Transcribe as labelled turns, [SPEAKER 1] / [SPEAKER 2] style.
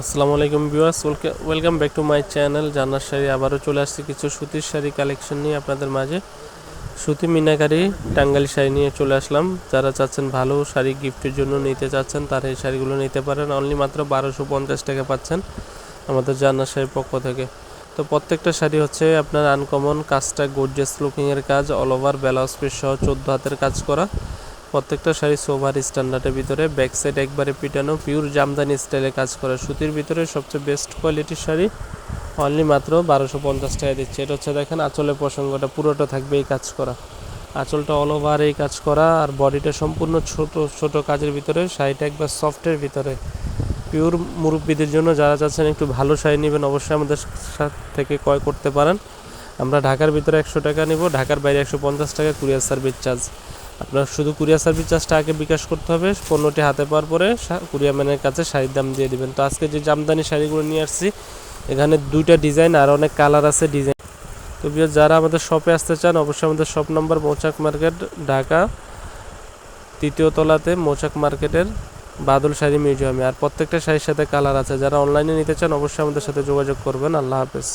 [SPEAKER 1] আসসালামু আলাইকুম viewers welcome back to my channel জান্নার sari. আবারও চলে আসছি কিছু সুতির শাড়ি কালেকশন নিয়ে আপনাদের মাঝে। সুতি মিনাকারি টাঙ্গালি শাড়ি নিয়ে চলে আসলাম। যারা চাচ্ছেন ভালো শাড়ি গিফটের জন্য নিতে চাচ্ছেন, তারা এই শাড়িগুলো নিতে পারেন। অনলি মাত্র বারোশো পঞ্চাশ টাকা পাচ্ছেন আমাদের জান্নার শাড়ির পক্ষ থেকে। তো প্রত্যেকটা শাড়ি হচ্ছে আপনার আনকমন কাজটা গোর্জেস লুকিংয়ের কাজ অল ওভার ব্লাউজ পিস সহ চোদ্দ হাতের কাজ করা। প্রত্যেকটা শাড়ি সোভার স্ট্যান্ডার্ডের ভিতরে ব্যাক সাইড একবারে পিটানো পিওর জামদানি স্টাইলে কাজ করা। সুতির ভিতরে সবচেয়ে বেস্ট কোয়ালিটির শাড়ি অনলি মাত্র বারোশো পঞ্চাশ টাকা দিচ্ছে। এটা হচ্ছে দেখেন, আঁচলের প্রসঙ্গটা, পুরোটা থাকবে এই কাজ করা। আঁচলটা অল ওভার এই কাজ করা, আর বডিটা সম্পূর্ণ ছোট ছোট কাজের ভিতরে, শাড়িটা একবার সফটের ভিতরে। পিওর মুরব্বীদের জন্য যারা চাচ্ছেন একটু ভালো শাড়ি নেবেন, অবশ্যই আমাদের সাথ থেকে ক্রয় করতে পারেন। আমরা ঢাকার ভিতরে একশো টাকা নিব, ঢাকার বাইরে একশো পঞ্চাশ টাকা, কুরিয়ার সার্ভিস চার্জ। আপনার শুধু কুরিয়ার সার্ভিস চার্জটা আগে বিকাশ করতে হবে, পণ্যটি হাতে পাওয়ার পরে কুরিয়ার ম্যানের কাছে শাড়ির দাম দিয়ে দিবেন। তো আজকে যে জামদানি শাড়িগুলো নিয়ে আসছি, এখানে দুইটা ডিজাইন আর অনেক কালার আছে ডিজাইন। তো যারা আমাদের শপে আসতে চান, অবশ্যই আমাদের shop number Mouchak market, Dhaka, তৃতীয় তলাতে মৌচাক মার্কেটের বাদল শাড়ি মিউজিয়ামে। আর প্রত্যেকটা শাড়ির সাথে কালার আছে। যারা অনলাইনে নিতে চান, অবশ্যই আমাদের সাথে যোগাযোগ করবেন। আল্লাহ হাফেজ।